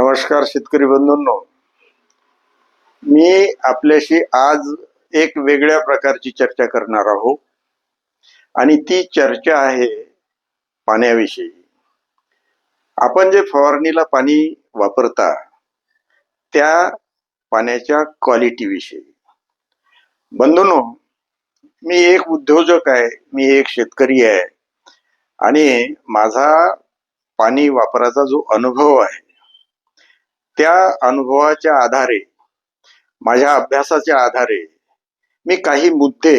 नमस्कार शेतकरी बंधूंनो. मी आपल्याशी आज एक वेगळ्या प्रकारची चर्चा करणार आहोत आणि ती चर्चा आहे पाण्याविषयी. आपण जे फवारणीला पाणी वापरता त्या पाण्याच्या क्वालिटी विषयी. बंधूंनो मी एक उद्योजक आहे मी एक शेतकरी आहे. आणि माझा पाणी वापराचा जो अनुभव आहे त्या अनुभवाच्या आधारे माझ्या अभ्यासाच्या आधारे मी काही मुद्दे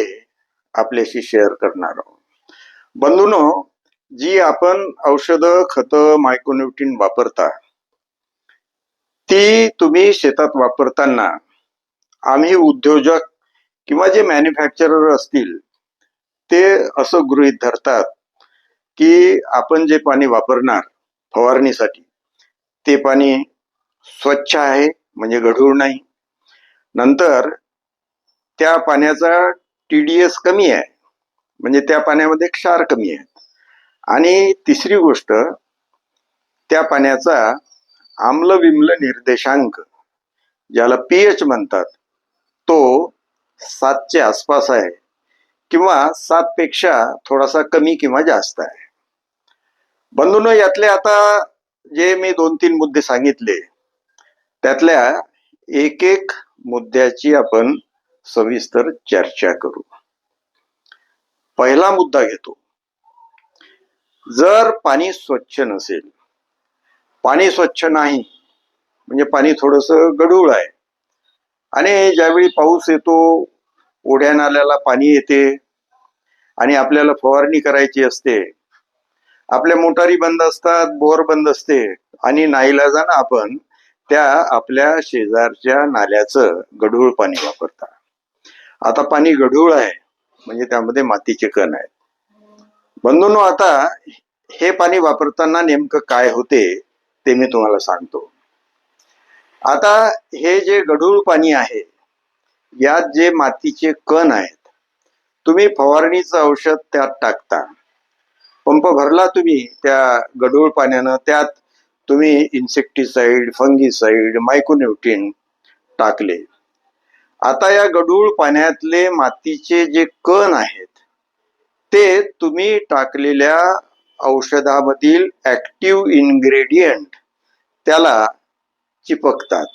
आपल्याशी शेअर करणार आहोत. बंधूनो जी आपण औषधं खतं मायक्रोन्युट्रिन वापरता ती तुम्ही शेतात वापरताना आम्ही उद्योजक किंवा जे मॅन्युफॅक्चरर असतील ते असं गृहीत धरतात की आपण जे पाणी वापरणार फवारणीसाठी ते पाणी स्वच्छ आहे म्हणजे गढूळ नाही. नंतर त्या पाण्याचा टीडीएस कमी आहे म्हणजे त्या पाण्यामध्ये क्षार कमी आहे. आणि तिसरी गोष्ट त्या पाण्याचा आम्ल विम्ल निर्देशांक ज्याला पीएच म्हणतात तो सातच्या आसपास आहे किंवा सात पेक्षा थोडासा कमी किंवा जास्त आहे. बंधून यातले आता जे मी दोन तीन मुद्दे सांगितले त्यातल्या एक एक मुद्द्याची आपण सविस्तर चर्चा करू. पहिला मुद्दा घेतो. जर पाणी स्वच्छ नसेल पाणी स्वच्छ नाही म्हणजे पाणी थोडस गढूळ आहे आणि ज्यावेळी पाऊस येतो ओढ्या नाल्याला पाणी येते आणि आपल्याला फवारणी करायची असते आपल्या मोटारी बंद असतात बोर बंद असते आणि नाईलाजानं आपण त्या आपल्या शेजारच्या नाल्याचं गढूळ पाणी वापरता आता पाणी गढूळ आहे म्हणजे त्यामध्ये मातीचे कण आहेत. बंधूंनो आता हे पाणी वापरताना नेमकं काय होते ते मी तुम्हाला सांगतो. आता हे जे गढूळ पाणी आहे यात जे मातीचे कण आहेत तुम्ही फवारणीचं औषध त्यात टाकता. पंप भरला तुम्ही त्या गढूळ पाण्यानं त्यात तुम्ही इन्सेक्टिसाइड फंगिसाइड मायकोन्युट्रिन टाकले. आता या गढूळ पाण्यातले मातीचे जे कण आहेत ते तुम्ही टाकलेल्या औषधामधील ऍक्टिव्ह इन्ग्रेडियंट त्याला चिपकतात.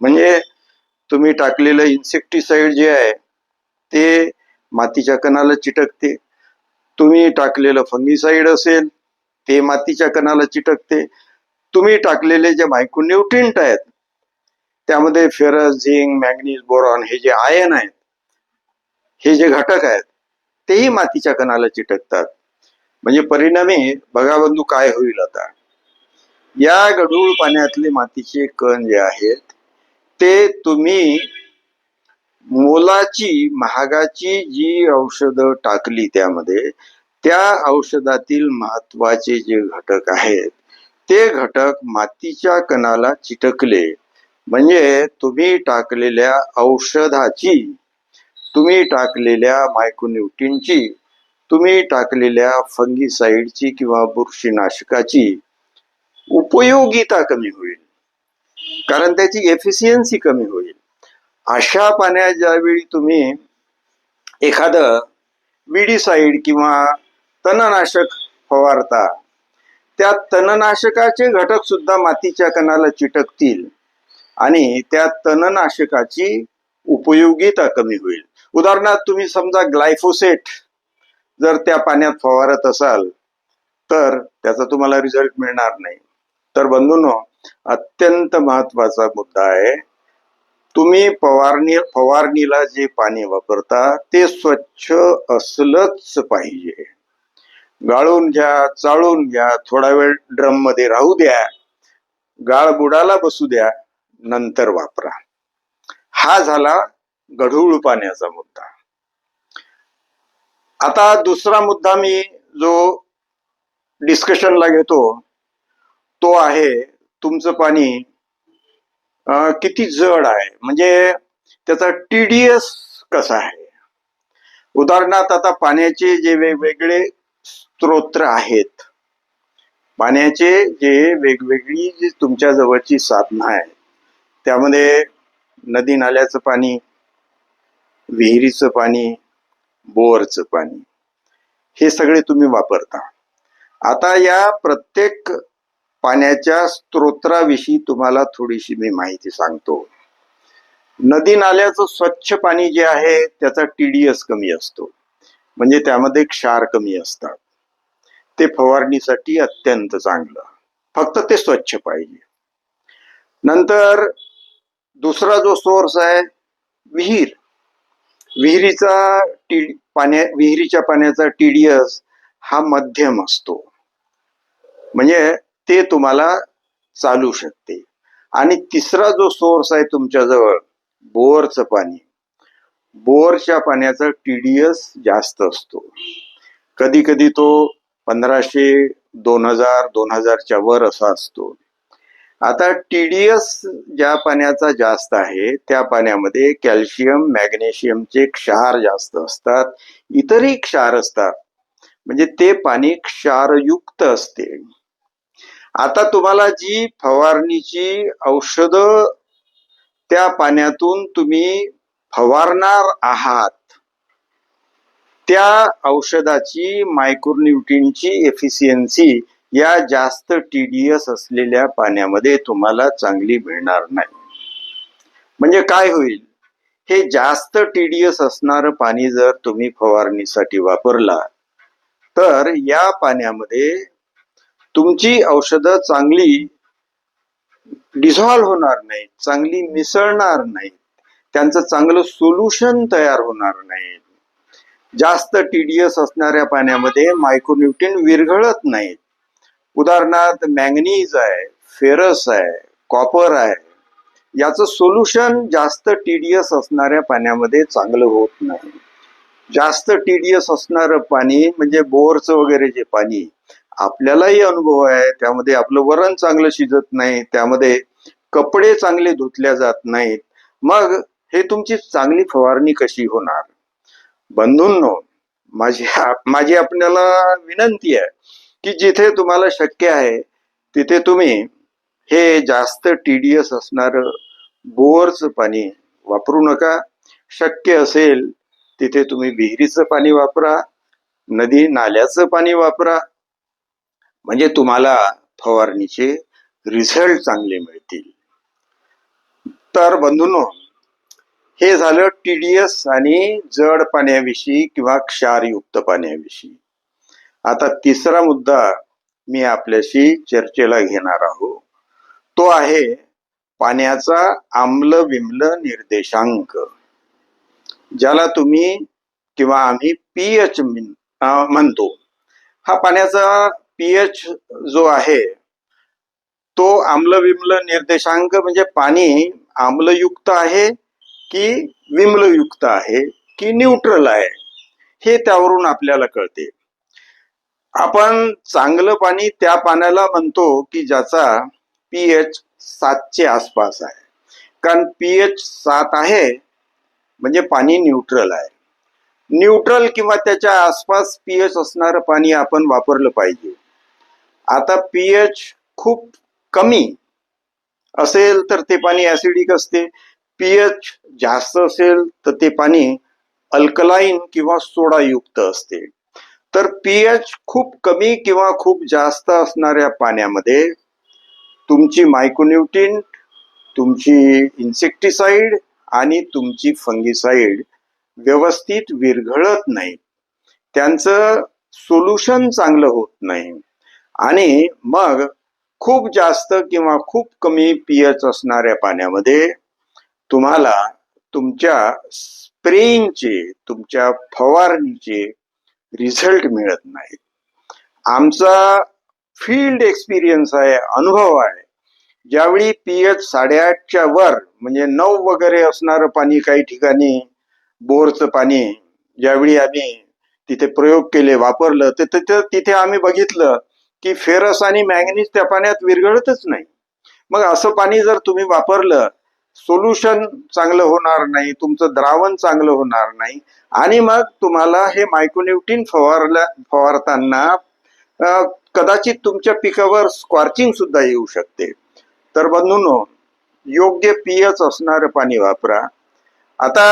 म्हणजे तुम्ही टाकलेलं इन्सेक्टिसाइड जे आहे ते मातीच्या कणाला चिटकते. तुम्ही टाकलेलं फंगिसाइड असेल ते मातीच्या कणाला चिटकते. तुम्ही टाकलेले जे मायक्रोन्युट्रिंट आहेत त्यामध्ये फेरस झिंक मॅग्नीज बोरॉन हे जे आयन आहेत हे जे घटक आहेत तेही मातीच्या कणाला चिटकतात. म्हणजे परिणामी बघा बंधू काय होईल आता. या गढूळ पाण्यातले मातीचे कण जे आहेत ते तुम्ही मोलाची महागाची जी औषधं टाकली त्यामध्ये त्या औषधातील महत्त्वाचे जे घटक आहेत ते घटक मातीच्या कणाला चिटकले. म्हणजे तुम्ही टाकलेल्या औषधाची तुम्ही टाकलेल्या मायक्रोन्युट्रीनची तुम्ही टाकलेल्या फंगीसाईडची किंवा बुरशीनाशकाची उपयोगिता कमी होईल. कारण त्याची एफिशियन्सी कमी होईल. अशा पाण्यात ज्यावेळी तुम्ही एखादं विडीसाईड किंवा तणनाशक फवारता त्या तणनाशकाचे घटक सुद्धा मातीच्या कणाला चिटकतील. आणि त्या तणनाशकाची उपयोगिता कमी होईल. उदाहरणार्थ तुम्ही समजा ग्लायफोसेट जर त्या पाण्यात फवारत असाल तर त्याचा तुम्हाला रिझल्ट मिळणार नाही. तर बंधूंनो अत्यंत महत्त्वाचा मुद्दा आहे तुम्ही फवारणी फवारणीला जे पाणी वापरता ते स्वच्छ असलंच पाहिजे. गाळून घ्या चाळून घ्या थोडा वेळ ड्रममध्ये राहू द्या गाळ बुडाला बसू द्या नंतर वापरा. हा झाला गढूळ पाण्याचा मुद्दा. आता दुसरा मुद्दा मी जो डिस्कशनला घेतो तो आहे तुमचं पाणी किती जड आहे? म्हणजे त्याचा टीडीएस कसा आहे? उदाहरणार्थ आता पाण्याचे जे वेगवेगळे स्त्रोत्र आहेत. पाण्याचे जे वेगवेगळी जी तुमच्या जवळची साधनं आहेत त्यामध्ये नदी नाल्याचं पाणी विहिरीचं पाणी बोअरचं पाणी हे सगळे तुम्ही वापरता. आता या प्रत्येक पाण्याच्या स्त्रोत्राविषयी तुम्हाला थोडीशी मी माहिती सांगतो. नदी नाल्याचं स्वच्छ पाणी जे आहे त्याचा टीडीएस कमी असतो. म्हणजे त्यामध्ये क्षार कमी असतात. ते फवारणीसाठी अत्यंत चांगलं. फक्त ते स्वच्छ पाहिजे. नंतर दुसरा जो सोर्स आहे विहीर. विहिरीचा टी पाण्या विहिरीच्या पाण्याचा टीडीएस हा मध्यम असतो. म्हणजे ते तुम्हाला चालू शकते. आणि तिसरा जो सोर्स आहे तुमच्याजवळ बोअरचं पाणी. बोअरच्या पाण्याचा टीडीएस जास्त असतो. कधी कधी तो पंधराशे दोन हजार दोन हजारच्या वर असा असतो. आता टीडीएस ज्या पाण्याचा जास्त आहे त्या पाण्यामध्ये कॅल्शियम मॅग्नेशियमचे क्षार जास्त असतात. इतरही क्षार असतात. म्हणजे ते पाणी क्षारयुक्त असते. आता तुम्हाला जी फवारणीची औषधं त्या पाण्यातून तुम्ही फवारणार आहात त्या औषधाची मायक्रोन्युट्रिनची एफिशियन्सी या जास्त टीडीएस असलेल्या पाण्यामध्ये तुम्हाला चांगली मिळणार नाही. म्हणजे काय होईल? हे जास्त टीडीएस असणारं पाणी जर तुम्ही फवारणीसाठी वापरला तर या पाण्यामध्ये तुमची औषधं चांगली डिझॉल्व्ह होणार नाहीत चांगली मिसळणार नाहीत त्यांचं चांगलं सोल्युशन तयार होणार नाही जास्त टीडीएस असणाऱ्या पाण्यामध्ये मायक्रोन्युट्रिन विरघळत नाहीत. उदाहरणार्थ मॅंगनीज आहे फेरस आहे कॉपर आहे. याचं सोल्युशन जास्त टीडीएस असणाऱ्या पाण्यामध्ये चांगलं होत नाही. जास्त टीडीएस असणारं पाणी म्हणजे बोअरचं वगैरे जे पाणी आपल्यालाही अनुभव आहे. त्यामध्ये आपलं वरण चांगलं शिजत नाही. त्यामध्ये कपडे चांगले धुतल्या जात नाहीत. मग हे तुमची चांगली फवारणी कशी होणार? बंधूंनो माझी माझी आपल्याला विनंती आहे की जिथे तुम्हाला शक्य आहे तिथे तुम्ही हे जास्त टीडीएस असणार बोअरचं पाणी वापरू नका. शक्य असेल तिथे तुम्ही विहिरीचं पाणी वापरा नदी नाल्याचं पाणी वापरा. म्हणजे तुम्हाला फवारणीचे रिझल्ट चांगले मिळतील. तर बंधूंनो हे झालं टीडीएस आणि जड पाण्याविषयी किंवा क्षारयुक्त पाण्याविषयी आता तिसरा मुद्दा मी आपल्याशी चर्चेला घेणार आहोत. तो आहे पाण्याचा आम्ल विम्ल निर्देशांक. ज्याला तुम्ही किंवा आम्ही पीएच म्हणतो. हा पाण्याचा पीएच जो आहे तो आम्ल विम्ल निर्देशांक म्हणजे पाणी आम्लयुक्त आहे की विमलयुक्त आहे की न्यूट्रल आहे हे त्यावरून आपल्याला कळते. आपण चांगलं पाणी त्या पाण्याला म्हणतो की ज्याचा पीएच सातचे आसपास आहे. कारण पीएच सात आहे म्हणजे पाणी न्यूट्रल आहे. न्यूट्रल किंवा त्याच्या आसपास पीएच असणारं पाणी आपण वापरलं पाहिजे. आता पीएच खूप कमी असेल तर ते पाणी ऍसिडिक असते. पीएच जास्त असेल तर ते पाणी अल्कलाईन किंवा सोडायुक्त असते. तर पीएच खूप कमी किंवा खूप जास्त असणाऱ्या पाण्यामध्ये तुमची मायक्रोन्युट्रिन तुमची इन्सेक्टिसाइड आणि तुमची फंगिसाइड व्यवस्थित विरघळत नाही. त्यांचं सोल्युशन चांगलं होत नाही. आणि मग खूप जास्त किंवा खूप कमी पीएच असणाऱ्या पाण्यामध्ये तुम्हाला तुमच्या स्प्रेइंगचे तुमच्या फवारणीचे रिझल्ट मिळत नाहीत. आमचा फील्ड एक्सपिरियन्स आहे अनुभव आहे. ज्यावेळी पीएच साडेआठच्या वर म्हणजे नऊ वगैरे असणारं पाणी काही ठिकाणी बोरचं पाणी ज्यावेळी आम्ही तिथे प्रयोग केले वापरलं तर तिथे तिथे आम्ही बघितलं की फेरस आणि मॅंगनीज त्या पाण्यात विरघळतच नाही. मग असं पाणी जर तुम्ही वापरलं सोल्युशन चांगलं होणार नाही तुमचं द्रावण चांगलं होणार नाही. आणि मग तुम्हाला हे मायक्रोन्युट्रिन फवारल्या फवारताना कदाचित तुमच्या पिकावर स्कॉर्चिंग सुद्धा येऊ शकते. तर बंधूनो योग्य पीएच असणारं पाणी वापरा. आता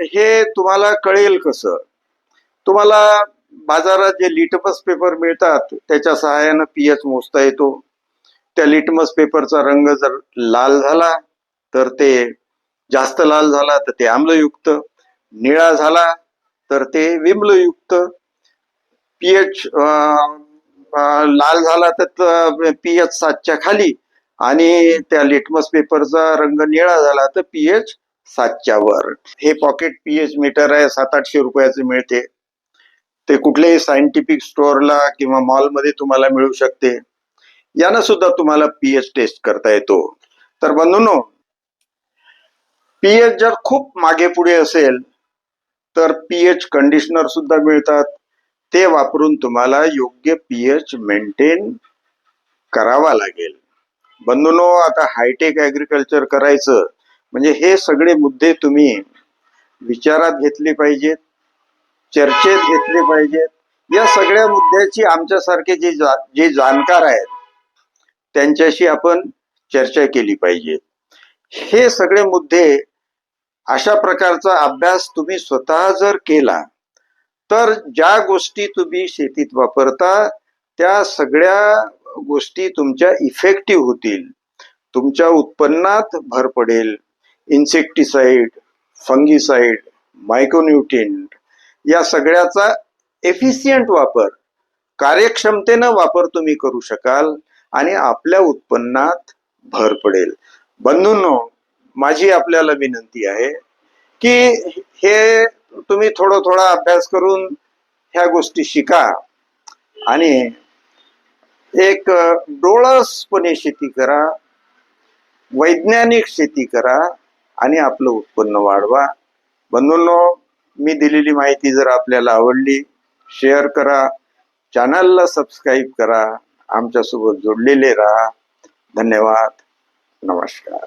हे तुम्हाला कळेल कसं? तुम्हाला बाजारात जे लिटमस पेपर मिळतात त्याच्या सहाय्यानं पीएच मोजता येतो. त्या लिटमस पेपरचा रंग जर लाल झाला तर ते जास्त लाल झाला तर ते आम्लयुक्त. निळा झाला तर ते विम्लयुक्त. पीएच लाल झाला तर पीएच सातच्या खाली. आणि त्या लिटमस पेपरचा रंग निळा झाला तर पीएच सातच्या वर. हे पॉकेट पीएच मीटर आहे सात आठशे रुपयाचे मिळते. ते कुठल्याही सायंटिफिक स्टोअरला किंवा मॉलमध्ये तुम्हाला मिळू शकते. यानं सुद्धा तुम्हाला पीएच टेस्ट करता येतो. तर बंधूनो पीएच जर खूप मागे पुढे असेल तर पीएच कंडिशनर सुद्धा मिळतात. ते वापरून तुम्हाला योग्य पीएच मेंटेन करावा लागेल. बंधूनो आता हायटेक ऍग्रिकल्चर करायचं म्हणजे हे सगळे मुद्दे तुम्ही विचारात घेतले पाहिजेत चर्चेत घेतले पाहिजेत. या सगळ्या मुद्द्याची आमच्यासारखे जे जा, जे जाणकार आहेत त्यांच्याशी आपण चर्चा केली पाहिजे. हे सगळे मुद्दे अशा प्रकारचा अभ्यास तुम्ही स्वतः जर केला तर ज्या गोष्टी तुम्ही शेतीत वापरता त्या सगळ्या गोष्टी तुमच्या इफेक्टिव्ह होतील. तुमच्या उत्पन्नात भर पडेल. इन्सेक्टिसाइड फंगिसाइड मायक्रोन्युट्रिएंट या सगळ्याचा एफिशियंट वापर कार्यक्षमतेनं वापर तुम्ही करू शकाल आणि आपल्या उत्पन्नात भर पडेल. बंधूंनो माझी आपल्याला विनंती आहे की हे तुम्ही थोडं थोडा अभ्यास करून ह्या गोष्टी शिका. आणि एक डोळसपणे शेती करा वैज्ञानिक शेती करा आणि आपलं उत्पन्न वाढवा. बंधूंनो मी दिलेली माहिती जर आपल्याला आवडली शेअर करा चॅनलला सबस्क्राईब करा आमच्यासोबत जोडलेले राहा. धन्यवाद. नमस्कार.